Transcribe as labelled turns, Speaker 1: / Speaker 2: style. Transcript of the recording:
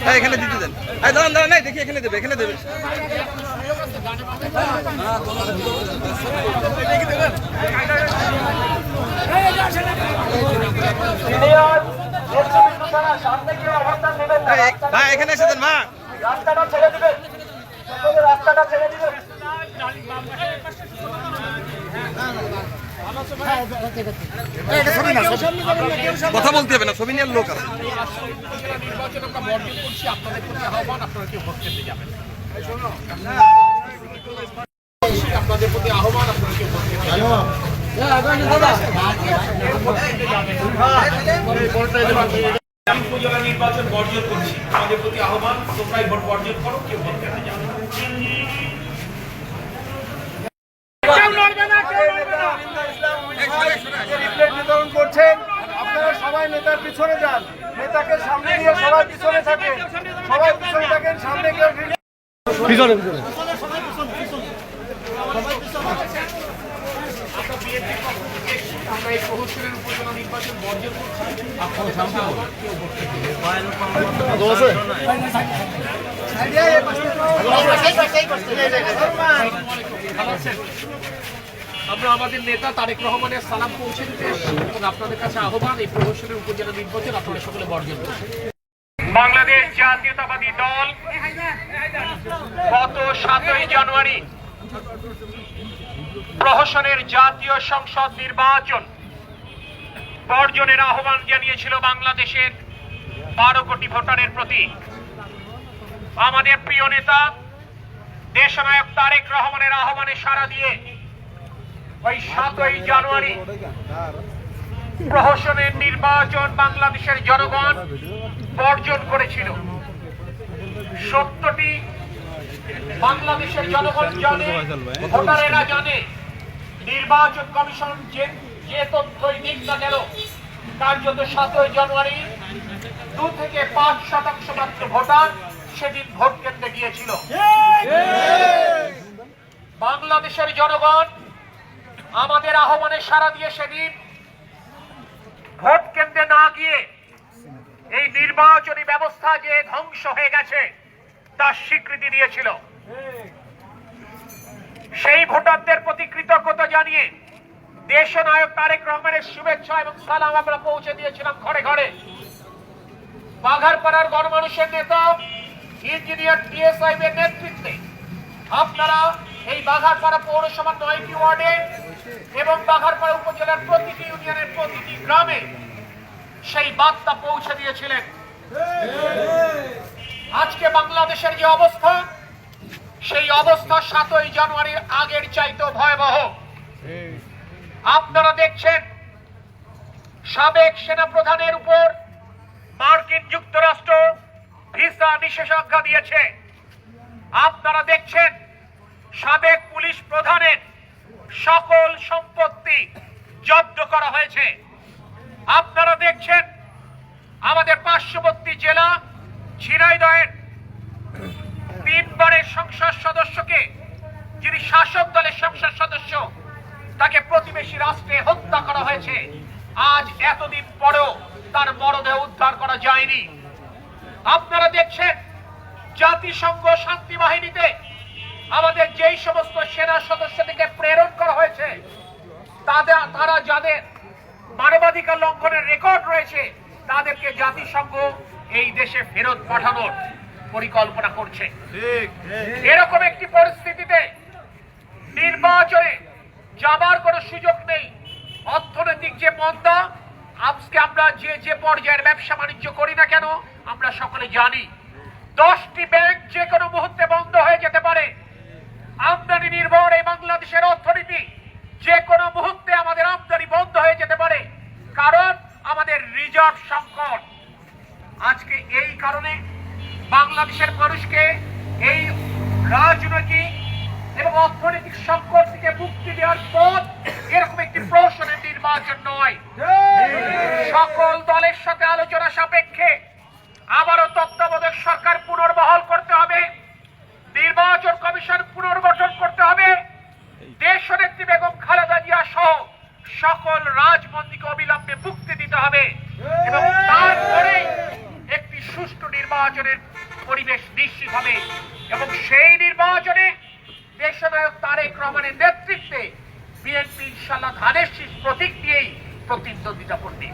Speaker 1: হ্যাঁ এখানে দিতে দেন এই দাঁড়ান দাঁড়ান নাই দেখি এখানে দেবে এখানে দেবে
Speaker 2: সিনিয়র
Speaker 1: ভাই এখানে এসে দেন মা।
Speaker 2: রাস্তাটা ছেড়ে দিবেন। রাস্তাটা ছেড়ে দিবেন।
Speaker 1: কথা বলতে হবে না ছবি নিয়ে লোক আছে।
Speaker 3: নির্বাচন আমরা বর্জন করছি আপনাদের প্রতি আহ্বান আপনারা কেউ ভোট কেন্দ্রে যাবেন আপনাদের প্রতি আহ্বান আপনারা কেউ ভোট কেন্দ্রে যাবেন আমি উপজেলা নির্বাচন বর্জন করছি আমাদের প্রতি আহ্বান তোমরাই ভোট বর্জন করো কেউ ভোট কেন্দ্রে যাবে না।
Speaker 4: করছেন আপনারা সবাই নেতার পিছনে যান নেতাকে সামনে নিয়ে সবাই পিছনে থাকেন সবাই পিছনে থাকেন সামনে কেউ ভিড়-
Speaker 3: আমরা এই প্রহসনের উপজেলা নির্বাচন বর্জন করছি। আমাদের নেতা তারেক রহমানের সালাম পৌঁছে দিতে এবং আপনাদের কাছে আহ্বান এই প্রহসনের উপজেলা নির্বাচন আপনারা সকলে বর্জন করছেন বাংলাদেশ জাতীয়তাবাদী দল গত সাতই জানুয়ারি প্রহসনের জাতীয় সংসদ নির্বাচন। বর্জনের আহ্বান জানিয়েছিল বাংলাদেশের বারো কোটি ভোটারের প্রতি আমাদের প্রিয় নেতা, দেশনায়ক তারেক রহমানের আহ্বানে সাড়া দিয়ে ওই সাতই জানুয়ারি প্রহসনের নির্বাচন বাংলাদেশের জনগণ বর্জন করেছিল। সত্যটি, বাংলাদেশের জনগণ জানে, ভোটারেরা জানে। নির্বাচন কমিশন যে যে তথ্যই দিক না কেন, কার্যত সাতই জানুয়ারি দু থেকে পাঁচ শতাংশ মাত্র ভোটার সেদিন ভোট কেন্দ্রে গিয়েছিল। বাংলাদেশের জনগণ আমাদের আহ্বানে সারা দিয়ে সেদিন ভোট কেন্দ্রে না গিয়ে এই নির্বাচনী ব্যবস্থা যে ধ্বংস হয়ে গেছে, তার স্বীকৃতি দিয়েছিল। সেই ভোটারদের প্রতি কৃতজ্ঞতা জানিয়ে দেশনায়ক তারেক রহমানের শুভেচ্ছা এবং সালাম আমরা পৌঁছে দিয়েছিলাম ঘরে ঘরে। বাঘারপাড়ার গণমানুষের নেতা, ইঞ্জিনিয়ার টিএসআই এর নেতৃত্বে আপনারা এই বাঘারপাড়া পৌরসভার নয়টি ওয়ার্ডে এবং বাঘারপাড়া উপজেলার প্রতিটি ইউনিয়নের প্রতিটি গ্রামে সেই বার্তা পৌঁছে দিয়েছিলেন। আজকে বাংলাদেশের যে অবস্থা সেই অবস্থা সাতই জানুয়ারির আগের চাইতেও ভয়াবহ। আপনারা দেখছেন, সাবেক সেনা প্রধানের উপর মার্কিন যুক্তরাষ্ট্র ভিসা নিষেধাজ্ঞা দিয়েছে। আপনারা দেখছেন, সাবেক পুলিশ প্রধানের সকল সম্পত্তি জব্দ করা হয়েছে। আপনারা দেখছেন, আমাদের পার্শ্ববর্তী জেলা ঝিনাইদহের তিনবারের সংসদ সদস্যকে, যিনি শাসক দলের সংসদ সদস্য, তাকে প্রতিবেশী রাষ্ট্রে হত্যা করা হয়েছে। আজ এতদিন পরেও তার মরদেহ উদ্ধার করা যায়নি। আপনারা দেখছেন, জাতিসংঘ শান্তি বাহিনীতে আমাদের যেই সমস্ত সেনা সদস্যদেরকে প্রেরণ করা হয়েছে, তাদের, তারা যাদের মানবাধিকার লঙ্ঘনের রেকর্ড রয়েছে, তাদেরকে জাতিসংঘ এই দেশে ফেরত পাঠানোর পরিকল্পনা করছে। এরকম একটি পরিস্থিতিতে নির্বাচনে যাবার কোনো সুযোগ নেই। অর্থনৈতিক যে মন্দা আজকে আমরা যে যে পর্যায়ের ব্যবসা বাণিজ্য করি না কেন আমরা সকলে জানি দশটি ব্যাংক যে কোনো মুহূর্তে বন্ধ হয়ে যেতে পারে। আমদানি নির্ভর এই বাংলাদেশের অর্থনীতি যে কোনো মুহূর্তে আমাদের আমদানি বন্ধ হয়ে যেতে পারে। কারণ আমাদের রিজার্ভ সংকট। আজকে এই কারণে বাংলাদেশের মানুষকে এই রাজনৈতিক এবং অর্থনৈতিক সংকট থেকে মুক্তি দেওয়ার পথ এরকম একটি প্রশ্নের নির্বাচন নয়। সকল দলের সাথে আলোচনা সাপেক্ষে আবারও তত্ত্বাবধায়ক সরকার পুনর্বহাল করতে হবে, নির্বাচন কমিশন পুনর্গঠন করতে হবে দেশ নেত্রী বেগম খালেদা জিয়া সহ সকল রাজবন্দীকে অবিলম্বে মুক্তি দিতে হবে এবং তারপরেই সুষ্ঠু নির্বাচনের পরিবেশ নিশ্চিত হবে এবং সেই নির্বাচনে দেশনায়ক তারেক রহমানের নেতৃত্বে বিএনপি ইনশাল্লাহ ধানের প্রতীক দিয়েই প্রতিদ্বন্দ্বিতা করবে।